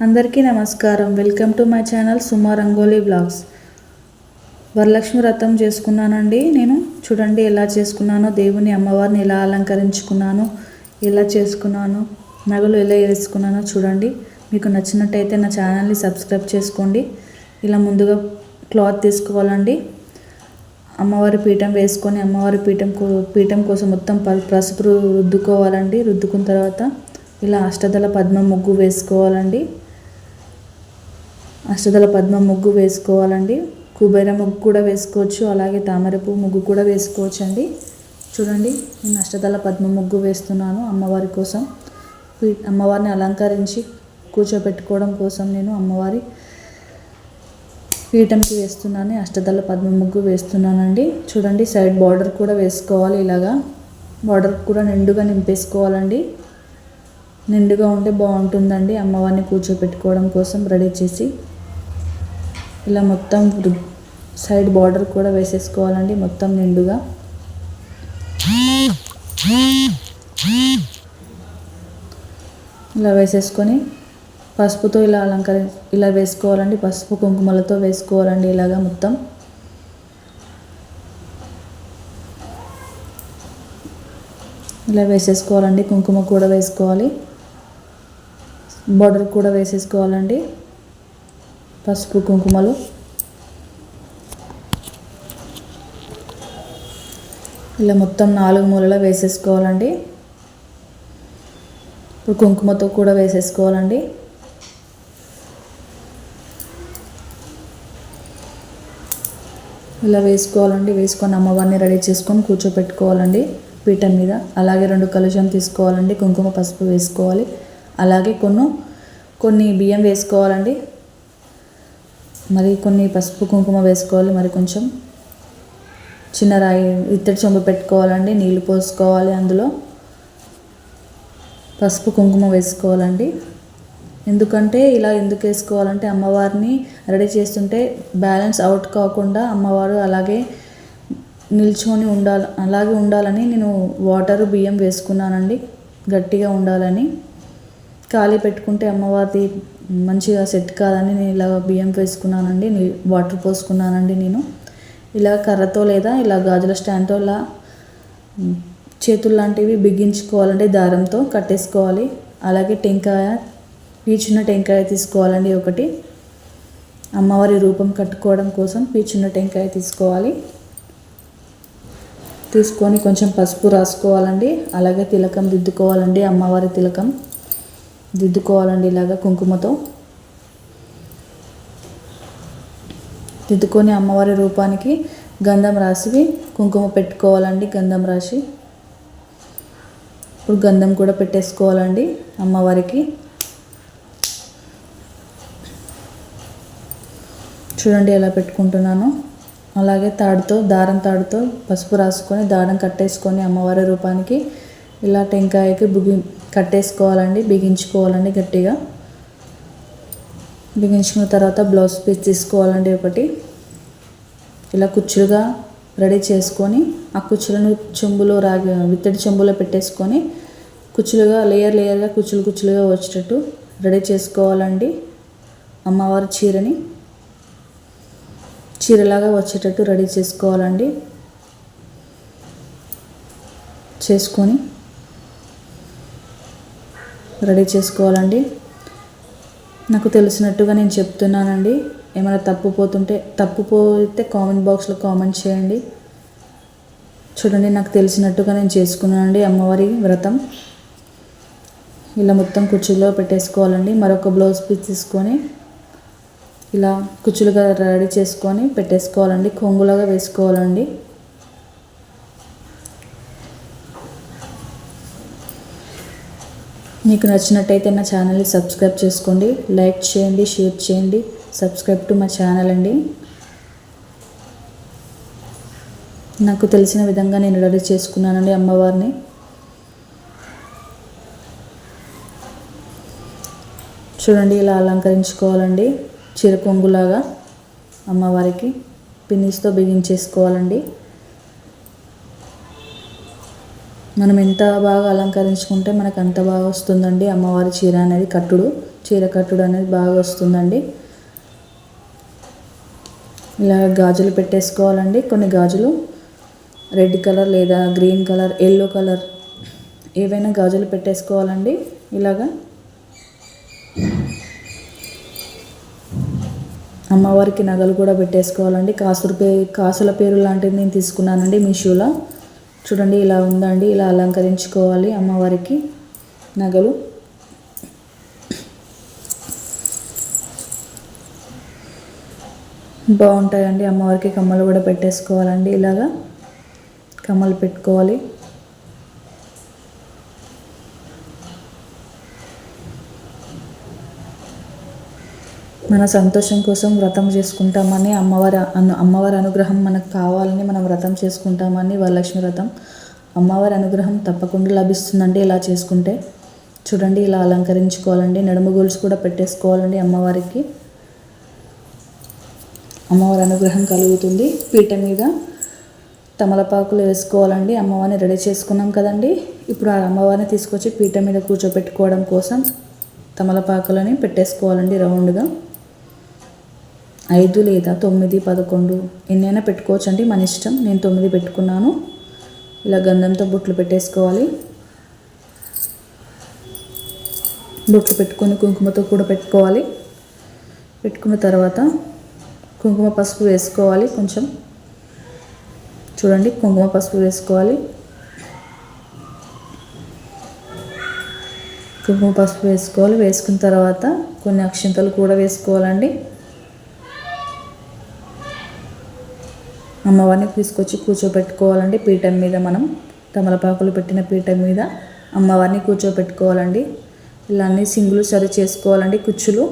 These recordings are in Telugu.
అందరికీ నమస్కారం. Welcome to my channel Suma rangoli blogs. Varalakshmi Vratam చేసుకున్నానండి నేను. చూడండి ఎలా చేసుకున్నానో. దేవుని అమ్మవారిని ఎలా అలంకరించుకున్నాను. ఎలా చేసుకున్నాను. నగలు ఎలా వేసుకున్నానో చూడండి. మీకు నచ్చినట్టయితే నా ఛానల్ని సబ్స్క్రైబ్ చేసుకోండి. ఇలా ముందుగా క్లాత్ తీసుకోవాలండి. అమ్మవారి పీఠం వేసుకొని అమ్మవారి పీఠం కో- పీఠం కోసం మొత్తం ప- పసుపు రుద్దుకోవాలండి. రుద్దుకున్న తర్వాత ఇలా అష్టదళ పద్మ ముగ్గు వేసుకోవాలండి. అష్టదల పద్మ ముగ్గు వేసుకోవాలండి. కుబేర ముగ్గు కూడా వేసుకోవచ్చు. అలాగే తామర పువ్వు ముగ్గు కూడా వేసుకోవచ్చు అండి చూడండి నేను అష్టదళ పద్మ ముగ్గు వేస్తున్నాను అమ్మవారి కోసం. అమ్మవారిని అలంకరించి కూర్చోబెట్టుకోవడం కోసం నేను అమ్మవారి పీఠంకి వేస్తున్నాను. అష్టదళ పద్మ ముగ్గు వేస్తున్నానండి. చూడండి సైడ్ బార్డర్ కూడా వేసుకోవాలి ఇలాగా. బార్డర్ కూడా నిండుగా నింపేసుకోవాలండి. నిండుగా ఉంటే బాగుంటుందండి అమ్మవారిని కూర్చోపెట్టుకోవడం కోసం రెడీ చేసి. ఇలా మొత్తం సైడ్ బార్డర్ కూడా వేసేసుకోవాలండి మొత్తం నిండుగా. ఇలా వేసేసుకొని పసుపుతో ఇలా అలంకరి ఇలా వేసుకోవాలండి పసుపు కుంకుమలతో వేసుకోవాలండి ఇలాగా మొత్తం. ఇలా వేసేసుకోవాలండి కుంకుమ కూడా వేసుకోవాలి. బార్డర్ కూడా వేసేసుకోవాలండి. పసుపు కుంకుమలు. ఇలా మొత్తం నాలుగు మూలలో వేసేసుకోవాలండి. ఇప్పుడు కుంకుమతో కూడా వేసేసుకోవాలండి. ఇలా వేసుకోవాలండి వేసుకొని అమ్మవారిని రెడీ చేసుకొని కూర్చోపెట్టుకోవాలండి పీఠం మీద. అలాగే రెండు కలుషం తీసుకోవాలండి కుంకుమ పసుపు వేసుకోవాలి. అలాగే కొన్ని కొన్ని బియ్యం వేసుకోవాలండి. మరి కొన్ని పసుపు కుంకుమ వేసుకోవాలి మరి కొంచెం చిన్న రాయి ఇత్తడి చెంబు పెట్టుకోవాలండి నీళ్ళు పోసుకోవాలి అందులో. పసుపు కుంకుమ వేసుకోవాలండి. ఎందుకంటే ఇలా ఎందుకు వేసుకోవాలంటే అమ్మవారిని రెడీ చేస్తుంటే బ్యాలెన్స్ అవుట్ కాకుండా అమ్మవారు అలాగే నిల్చొని ఉండాలి అలాగే ఉండాలని నేను వాటర్ బియ్యం వేసుకున్నానండి గట్టిగా ఉండాలని. ఖాళీ పెట్టుకుంటే అమ్మవారిది మంచిగా సెట్ కాదని నేను ఇలా బియ్యం వేసుకున్నానండి వాటర్ పోసుకున్నానండి నేను. ఇలా కర్రతో లేదా ఇలా గాజుల స్టాండ్తో ఇలా చేతులు లాంటివి బిగించుకోవాలండి దారంతో కట్టేసుకోవాలి. అలాగే టెంకాయ పీచున్న టెంకాయ తీసుకోవాలండి ఒకటి. అమ్మవారి రూపం కట్టుకోవడం కోసం పీచున్న టెంకాయ తీసుకోవాలి. తీసుకొని కొంచెం పసుపు రాసుకోవాలండి. అలాగే తిలకం దిద్దుకోవాలండి అమ్మవారి తిలకం. దిద్దుకోవాలండి ఇలాగ కుంకుమతో. దిద్దుకొని అమ్మవారి రూపానికి గంధం రాసి కుంకుమ పెట్టుకోవాలండి గంధం రాసి. ఇప్పుడు గంధం కూడా పెట్టేసుకోవాలండి అమ్మవారికి. చూడండి ఎలా పెట్టుకుంటున్నాను. అలాగే తాడుతో దారం తాడుతో పసుపు రాసుకొని దారం కట్టేసుకొని అమ్మవారి రూపానికి ఇలా టెంకాయకి బిగి కట్టేసుకోవాలండి బిగించుకోవాలండి గట్టిగా. బిగించుకున్న తర్వాత బ్లౌజ్ పీస్ తీసుకోవాలండి ఒకటి. ఇలా కుచ్చులుగా రెడీ చేసుకొని ఆ కుచ్చులను చెంబులో రాగి విత్తడి చెంబులో పెట్టేసుకొని కుచ్చులుగా లేయర్ లేయర్గా కుచ్చులు కుచ్చులుగా వచ్చేటట్టు రెడీ చేసుకోవాలండి అమ్మవారి చీరని. చీరలాగా వచ్చేటట్టు రెడీ చేసుకోవాలండి. చేసుకొని రెడీ చేసుకోవాలండి. నాకు తెలిసినట్టుగా నేను చెప్తున్నానండి. ఏమైనా తప్పు పోతుంటే తప్పు పోతే కామెంట్ బాక్స్లో కామెంట్ చేయండి. చూడండి నాకు తెలిసినట్టుగా నేను చేసుకున్నానండి అమ్మవారి వ్రతం. ఇలా మొత్తం కుర్చీలో పెట్టేసుకోవాలండి. మరొక బ్లౌజ్ పీస్ తీసుకొని ఇలా కుచ్చులుగా రెడీ చేసుకొని పెట్టేసుకోవాలండి. కొంగులాగా వేసుకోవాలండి. మీకు నచ్చినట్టయితే నా ఛానల్ని సబ్స్క్రైబ్ చేసుకోండి లైక్ చేయండి షేర్ చేయండి సబ్స్క్రైబ్ టు మా ఛానల్ అండి. నాకు తెలిసిన విధంగా నేను రెడీ చేసుకున్నానండి అమ్మవారిని. చూడండి ఇలా అలంకరించుకోవాలండి చిరకొంగులాగా అమ్మవారికి పిన్నిస్తో బిగించేసుకోవాలండి. మనం ఎంత బాగా అలంకరించుకుంటే మనకు అంత బాగా వస్తుందండి. అమ్మవారి చీర అనేది కట్టుడు చీర కట్టుడు అనేది బాగా వస్తుందండి. ఇలా గాజులు పెట్టేసుకోవాలండి. కొన్ని గాజులు రెడ్ కలర్ లేదా గ్రీన్ కలర్ ఎల్లో కలర్ ఏవైనా గాజులు పెట్టేసుకోవాలండి. ఇలాగా అమ్మవారికి నగలు కూడా పెట్టేసుకోవాలండి. కాసుల పే కాసుల పేరు లాంటిది నేను తీసుకున్నానండి మీషోలో. చూడండి ఇలా ఉందండి ఇలా అలంకరించుకోవాలి అమ్మవారికి నగలు. బాగుంటాయండి అమ్మవారికి కమ్మలు కూడా పెట్టేసుకోవాలండి ఇలాగా. కమ్మలు పెట్టుకోవాలి. మన సంతోషం కోసం వ్రతం చేసుకుంటామని అమ్మవారి అను అమ్మవారి అనుగ్రహం మనకు కావాలని మనం వ్రతం చేసుకుంటామని వరలక్ష్మి వ్రతం. అమ్మవారి అనుగ్రహం తప్పకుండా లభిస్తుందండి ఇలా చేసుకుంటే. చూడండి ఇలా అలంకరించుకోవాలండి. నడుము గోల్స్ కూడా పెట్టేసుకోవాలండి అమ్మవారికి. అమ్మవారి అనుగ్రహం కలుగుతుంది. పీట మీద తమలపాకులు వేసుకోవాలండి. అమ్మవారిని రెడీ చేసుకున్నాం కదండి. ఇప్పుడు ఆ అమ్మవారిని తీసుకొచ్చి పీట మీద కూర్చోపెట్టుకోవడం కోసం తమలపాకులని పెట్టేసుకోవాలండి రౌండ్గా. ఐదు లేదా తొమ్మిది పదకొండు. ఎన్నైనా పెట్టుకోవచ్చు అండి మన ఇష్టం. నేను తొమ్మిది పెట్టుకున్నాను. ఇలా గంధంతో బుట్లు పెట్టేసుకోవాలి. బొట్లు పెట్టుకొని కుంకుమతో కూడా పెట్టుకోవాలి. పెట్టుకున్న తర్వాత కుంకుమ పసుపు వేసుకోవాలి కొంచెం. చూడండి కుంకుమ పసుపు వేసుకోవాలి. కుంకుమ పసుపు వేసుకోవాలి. వేసుకున్న తర్వాత కొన్ని అక్షింతలు కూడా వేసుకోవాలండి. అమ్మవారిని తీసుకొచ్చి కూర్చోబెట్టుకోవాలండి. పీఠం మీద మనం తమలపాకులు పెట్టిన పీఠం మీద అమ్మవారిని కూర్చోబెట్టుకోవాలండి. ఇలా అన్ని సింగులు సరి చేసుకోవాలండి కుచ్చులు.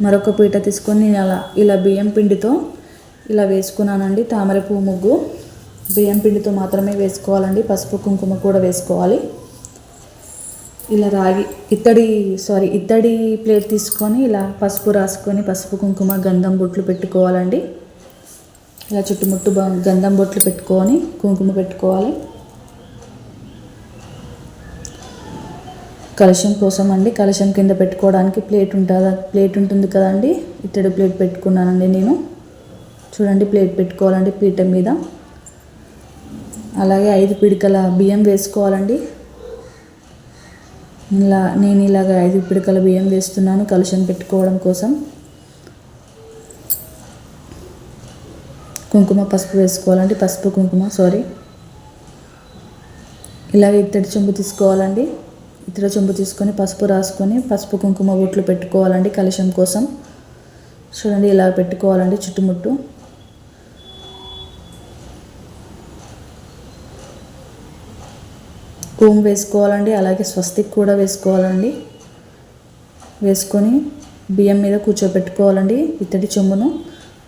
మరొక పీట తీసుకొని నేను అలా ఇలా బియ్యం పిండితో ఇలా వేసుకున్నానండి. తామర పువ్వు ముగ్గు. బియ్యం పిండితో మాత్రమే వేసుకోవాలండి. పసుపు కుంకుమ కూడా వేసుకోవాలి. ఇలా రాగి ఇత్తడి సారీ ఇత్తడి ప్లేట్ తీసుకొని ఇలా పసుపు రాసుకొని పసుపు కుంకుమ గంధం బొట్లు పెట్టుకోవాలండి. ఇలా చుట్టుముట్టు గంధం బొట్లు పెట్టుకొని కుంకుమ పెట్టుకోవాలి. కలశం కోసం అండి కలశం కింద పెట్టుకోవడానికి ప్లేట్ ఉంటుందా ప్లేట్ ఉంటుంది కదండి. ఇత్తడి ప్లేట్ పెట్టుకున్నానండి నేను. చూడండి ప్లేట్ పెట్టుకోవాలండి పీఠం మీద. అలాగే ఐదు పిడికల బియ్యం వేసుకోవాలండి. ఇలా నేను ఇలాగ ఐదు పిడికల బియ్యం వేస్తున్నాను కలశం పెట్టుకోవడం కోసం. కుంకుమ పసుపు వేసుకోవాలండి. పసుపు కుంకుమ సారీ ఇలాగ ఇత్తడి చెంబు తీసుకోవాలండి. ఇత్తడి చెంబు తీసుకొని పసుపు రాసుకొని పసుపు కుంకుమ బొట్లు పెట్టుకోవాలండి కలశం కోసం. చూడండి ఇలా పెట్టుకోవాలండి చుట్టుముట్టు. ఓం వేసుకోవాలండి అలాగే స్వస్తిక్ కూడా వేసుకోవాలండి. వేసుకొని బియ్యం మీద కూర్చోబెట్టుకోవాలండి ఇత్తడి చెంబును.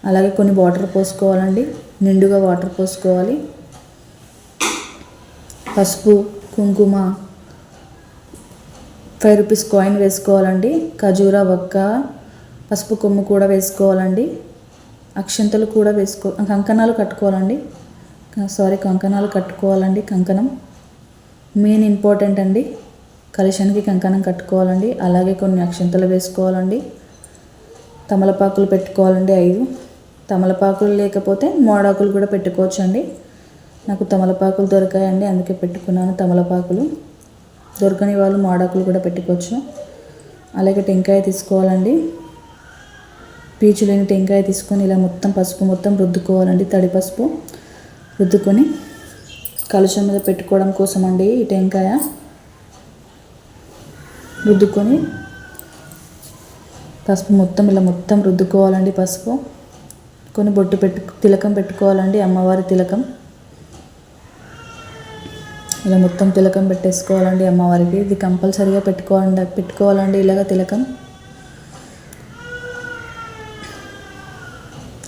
అలాగే కొన్ని వాటర్ పోసుకోవాలండి. నిండుగా వాటర్ పోసుకోవాలి. పసుపు కుంకుమ ఫైవ్ రూపీస్ కాయిన్ వేసుకోవాలండి. ఖజూరా వక్క పసుపు కొమ్ము కూడా వేసుకోవాలండి. అక్షంతలు కూడా వేసుకో కంకణాలు కట్టుకోవాలండి. సారీ కంకణాలు కట్టుకోవాలండి కంకణం. మెయిన్ ఇంపార్టెంట్ అండి కలశానికి కంకణం కట్టుకోవాలండి. అలాగే కొన్ని అక్షంతలు వేసుకోవాలండి. తమలపాకులు పెట్టుకోవాలండి ఐదు. తమలపాకులు లేకపోతే మోడాకులు కూడా పెట్టుకోవచ్చు అండి నాకు తమలపాకులు దొరికాయండి అందుకే పెట్టుకున్నాను తమలపాకులు. దొరకని వాళ్ళు మాడాకులు కూడా పెట్టుకోవచ్చు. అలాగే టెంకాయ తీసుకోవాలండి. పీచు లేని టెంకాయ తీసుకొని ఇలా మొత్తం పసుపు మొత్తం రుద్దుకోవాలండి తడి పసుపు రుద్దుకొని. కలుషం మీద పెట్టుకోవడం కోసం అండి ఈ టెంకాయ. రుద్దుకొని పసుపు మొత్తం ఇలా మొత్తం రుద్దుకోవాలండి పసుపు. కొన్ని బొట్టు పెట్టు తిలకం పెట్టుకోవాలండి అమ్మవారి తిలకం. ఇలా మొత్తం తిలకం పెట్టేసుకోవాలండి అమ్మవారికి. ఇది కంపల్సరీగా పెట్టుకోవాలండి పెట్టుకోవాలండి ఇలాగ తిలకం.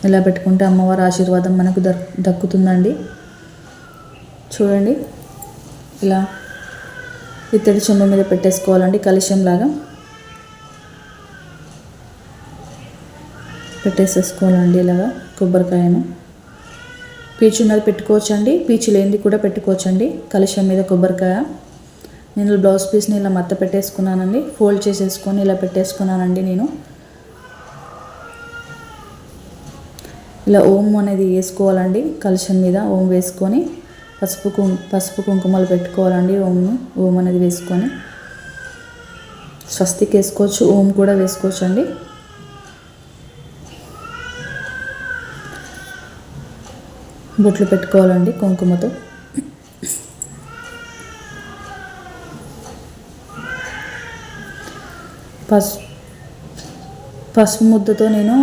ఇలా పెట్టుకుంటే అమ్మవారి ఆశీర్వాదం మనకు దక్కుతుందండి. చూడండి. ఇలా ఇత్తడి చెమ్మ మీద పెట్టేసుకోవాలండి కలుషం పెట్టేసేసుకోవాలండి ఇలాగా కొబ్బరికాయను. పీచు ఉన్నది పెట్టుకోవచ్చండి. పీచు లేనిది కూడా పెట్టుకోవచ్చండి. కలుషం మీద కొబ్బరికాయ. నేను బ్లౌజ్ పీస్ని ఇలా మత్త పెట్టేసుకున్నానండి. ఫోల్డ్ చేసేసుకొని ఇలా పెట్టేసుకున్నానండి నేను. ఇలా ఓం అనేది వేసుకోవాలండి. కలుషం మీద ఓం వేసుకొని పసుపు కుం పసుపు కుంకుమలు పెట్టుకోవాలండి ఓం ఓం అనేది వేసుకొని. స్వస్తికి వేసుకోవచ్చు ఓం కూడా వేసుకోవచ్చు అండి బొట్లు పెట్టుకోవాలండి కుంకుమతో. పసుపు పసుపు ముద్దతో నేను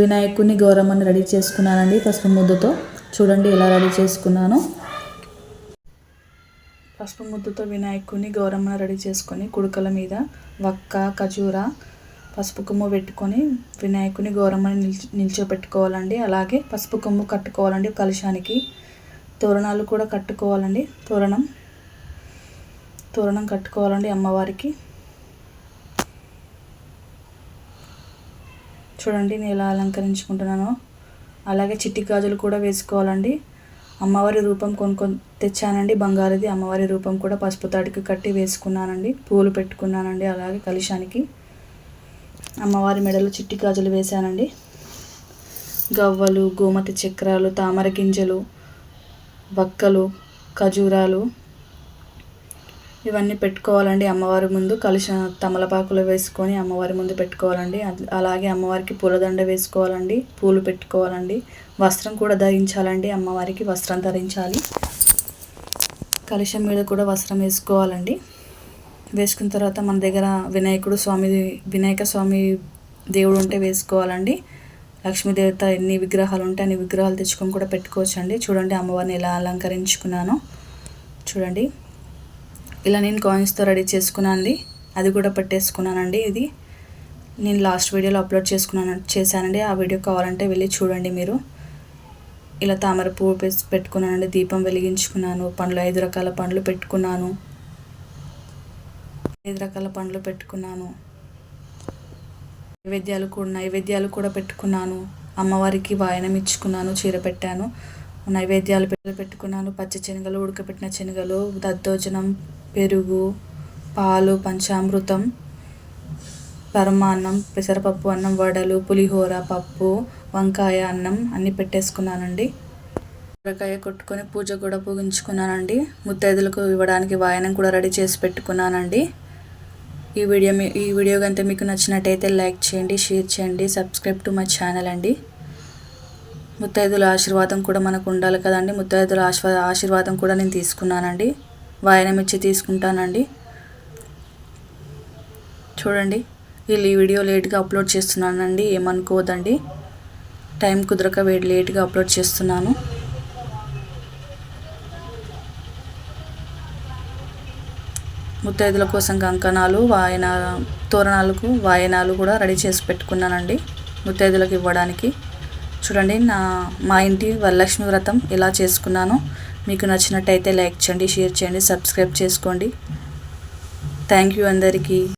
వినాయకుడిని గౌరమ్మని రెడీ చేసుకున్నానండి పసుపు ముద్దతో. చూడండి ఎలా రెడీ చేసుకున్నాను. పసుపు ముద్దతో వినాయకుడిని గౌరమ్మని రెడీ చేసుకొని కుడుకల మీద వక్క ఖజూర పసుపు కొమ్ము పెట్టుకొని వినాయకుని గౌరమ్మని నిల్చో నిల్చోపెట్టుకోవాలండి. అలాగే పసుపు కొమ్ము కట్టుకోవాలండి కలుషానికి తోరణాలు కూడా కట్టుకోవాలండి. తోరణం తోరణం కట్టుకోవాలండి అమ్మవారికి. చూడండి నేను ఎలా అలంకరించుకుంటున్నానో. అలాగే చిట్టి గాజులు కూడా వేసుకోవాలండి. అమ్మవారి రూపం కొనుక్కొని తెచ్చానండి. బంగారుది అమ్మవారి రూపం కూడా పసుపు తాడికి కట్టి వేసుకున్నానండి. పూలు పెట్టుకున్నానండి. అలాగే కలుషానికి అమ్మవారి మెడలో చిట్టి గాజులు వేశానండి. గవ్వలు గోమతి చక్రాలు తామర గింజలు బక్కలు ఖజూరాలు ఇవన్నీ పెట్టుకోవాలండి అమ్మవారి ముందు. కలిసి తమలపాకులు వేసుకొని అమ్మవారి ముందు పెట్టుకోవాలండి. అలాగే అమ్మవారికి పూలదండ వేసుకోవాలండి. పూలు పెట్టుకోవాలండి. వస్త్రం కూడా ధరించాలండి అమ్మవారికి. వస్త్రం ధరించాలి. కలుషం మీద కూడా వస్త్రం వేసుకోవాలండి. వేసుకున్న తర్వాత మన దగ్గర వినాయకుడు స్వామి వినాయక స్వామి దేవుడు ఉంటే వేసుకోవాలండి. లక్ష్మీదేవత ఎన్ని విగ్రహాలు ఉంటే అన్ని విగ్రహాలు తెచ్చుకొని కూడా పెట్టుకోవచ్చండి. చూడండి అమ్మవారిని ఎలా అలంకరించుకున్నానో. చూడండి. ఇలా నేను కాయిన్స్తో రెడీ చేసుకున్నానండి. అది కూడా పెట్టేసుకున్నానండి ఇది. నేను లాస్ట్ వీడియోలో అప్లోడ్ చేసుకున్నాను చేశానండి. ఆ వీడియో కావాలంటే వెళ్ళి చూడండి మీరు. ఇలా తామర పువ్వు పెట్టుకున్నానండి. దీపం వెలిగించుకున్నాను. పండ్లు ఐదు రకాల పండ్లు పెట్టుకున్నాను. ఐదు రకాల పండ్లు పెట్టుకున్నాను? నైవేద్యాలు కూడా నైవేద్యాలు కూడా పెట్టుకున్నాను. అమ్మవారికి వాయనం ఇచ్చుకున్నాను చీర పెట్టాను. నైవేద్యాలు పెట్టుకున్నాను. పచ్చి శనగలు ఉడకపెట్టిన శనగలు దద్దోజనం పెరుగు పాలు పంచామృతం పరమాన్నం పెసరపప్పు అన్నం వడలు పులిహోర పప్పు వంకాయ అన్నం అన్నీ పెట్టేసుకున్నానండి. కూరగాయ కొట్టుకొని పూజ కూడా పూగించుకున్నానండి ముత్తైదులకు ఇవ్వడానికి వాయనం కూడా రెడీ చేసి పెట్టుకున్నానండి. ఈ వీడియో మీ ఈ వీడియో కనుక మీకు నచ్చినట్టయితే లైక్ చేయండి షేర్ చేయండి సబ్స్క్రైబ్ టు మై ఛానల్ అండి. ముత్తైదుల ఆశీర్వాదం కూడా మనకు ఉండాలి కదండి. ముత్తైదుల ఆశీర్వాదం కూడా నేను తీసుకున్నానండి. వాయనం ఇచ్చి తీసుకుంటానండి. చూడండి వీళ్ళు ఈ వీడియో లేట్గా అప్లోడ్ చేస్తున్నానండి. ఏమనుకోదండి టైం కుదరక వేడి లేట్గా అప్లోడ్ చేస్తున్నాను. ముత్తైదుల కోసం కంకణాలు వాయన తోరణాలకు వాయనాలు కూడా రెడీ చేసి పెట్టుకున్నానండి. ముత్తైదులకు ఇవ్వడానికి. చూడండి నా మా ఇంటి వరలక్ష్మి వ్రతం ఎలా చేసుకున్నానో. మీకు నచ్చినట్టయితే లైక్ చేయండి షేర్ చేయండి సబ్స్క్రైబ్ చేసుకోండి. థ్యాంక్ యూ అందరికీ.